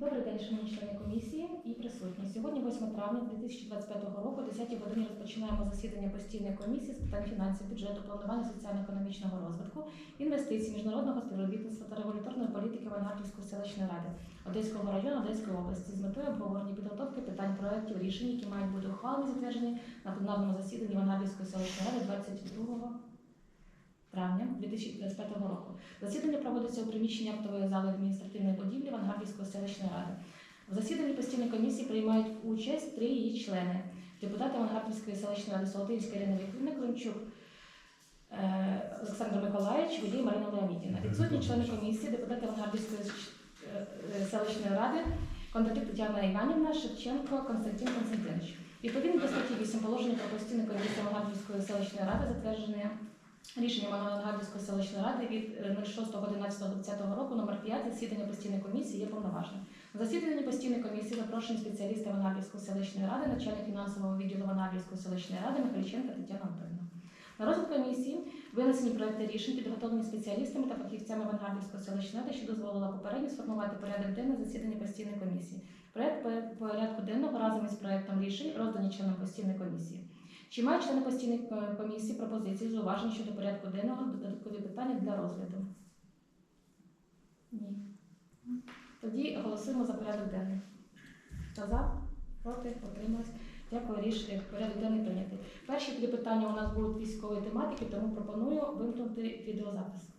Добрий день, шановні члени комісії і присутні. Сьогодні 8 травня 2025 року, о 10 годині розпочинаємо засідання постійної комісії з питань фінансів, бюджету, планування соціально-економічного розвитку, інвестицій, міжнародного співробітництва та регуляторної політики Вангардівської селищної ради Одеського району Одеської області з метою обговорення підготовки питань проєктів рішень, які мають бути ухвалені затверджені на пленарному засіданні Вангардівської селищної ради 22 травня 2025 року. Засідання проводиться у приміщенні актової зали адміністративної будівлі Вангардівської селищної ради. В засіданні постійної комісії приймають участь три її члени: депутати Вангардівської селищної ради Солотинська Ірина Вікторівна Климчук, е, Олександр Миколаївич, Водій Марина Леонідівна. Відсутні члени комісії, депутати Вангардівської е, е, селищної ради Кондратюк Тетяна Іванівна, Шевченко Константин Константинович. Відповідно до статті 8 положення про постійну комісію Вангардівської селищної ради, затверджене Рішенням Анангардівської селищної ради від е, 06.11.2020 року номер 5 засідання постійної комісії є повноважним. На засіданні постійної комісії запрошені спеціалісти Авангардівської селищної ради, начальник фінансового відділу Авангардівської селищної ради Михайліченка Тетяна Анатольовна. На розгляд комісії винесені проекти рішень, підготовлені спеціалістами та фахівцями Авангардівської селищної ради, що дозволила попередньо сформувати порядок денний засідання постійної комісії. Проект порядку денного разом із проектом рішень роздані членам постійної комісії. Чи мають члени постійної комісій комісії пропозиції, зауважень щодо порядку денного, додаткові питання для розгляду? Ні. Тоді голосуємо за порядок денний. Хто за? Проти? Отрималось. Дякую, рішення. Порядок денний прийнятий. Перші три питання у нас будуть військової тематики, тому пропоную вимкнути відеозапис.